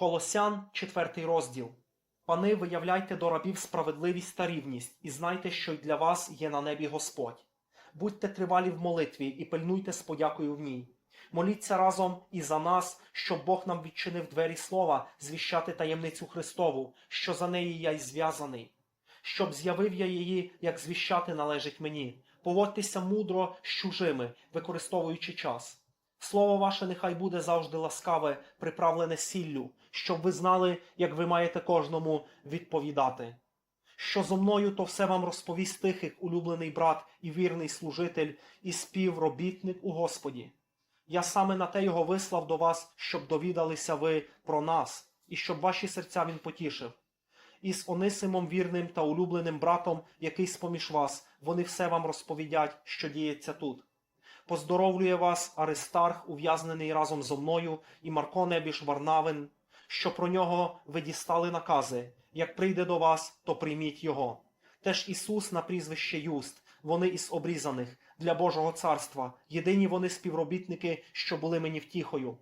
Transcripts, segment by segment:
Колосян, 4 розділ. Пани, виявляйте до рабів справедливість та рівність, і знайте, що й для вас є на небі Господь. Будьте тривалі в молитві і пильнуйте з подякою в ній. Моліться разом і за нас, щоб Бог нам відчинив двері слова, звіщати таємницю Христову, що за неї я й зв'язаний. Щоб з'явив я її, як звіщати належить мені. Поводьтеся мудро з чужими, використовуючи час. Слово ваше нехай буде завжди ласкаве, приправлене сіллю, щоб ви знали, як ви маєте кожному відповідати. Що зо мною, то все вам розповість тихих, улюблений брат і вірний служитель, і співробітник у Господі. Я саме на те його вислав до вас, щоб довідалися ви про нас, і щоб ваші серця він потішив. І з Онисимом вірним та улюбленим братом, який споміж вас, вони все вам розповідять, що діється тут. Поздоровлює вас Аристарх, ув'язнений разом зо мною, і Марко Небіш Варнавин, що про нього ви дістали накази. Як прийде до вас, то прийміть його. Теж Ісус на прізвище Юст, вони із обрізаних для Божого царства, єдині вони співробітники, що були мені втіхою.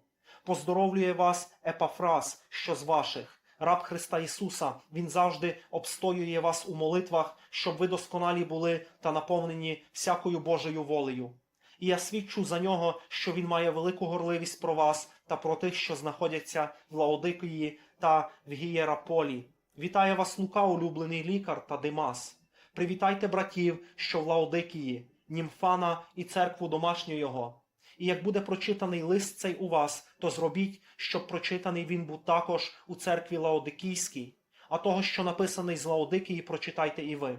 Поздоровлює вас Епафрас, що з ваших, раб Христа Ісуса, Він завжди обстоює вас у молитвах, щоб ви досконалі були та наповнені всякою Божою волею. І я свідчу за нього, що він має велику горливість про вас та про тих, що знаходяться в Лаодикії та в Гієраполі. Вітає вас Лука, улюблений лікар та Димас. Привітайте братів, що в Лаодикії, Німфана і церкву домашню його. І як буде прочитаний лист цей у вас, то зробіть, щоб прочитаний він був також у церкві Лаодикійській, а того, що написаний з Лаодикії, прочитайте і ви.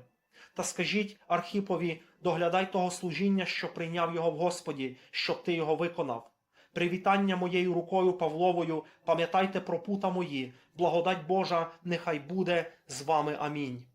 Та скажіть Архіпові, доглядай того служіння, що прийняв його в Господі, щоб ти його виконав. Привітання моєю рукою Павловою, пам'ятайте про пута мої, благодать Божа, нехай буде з вами. Амінь.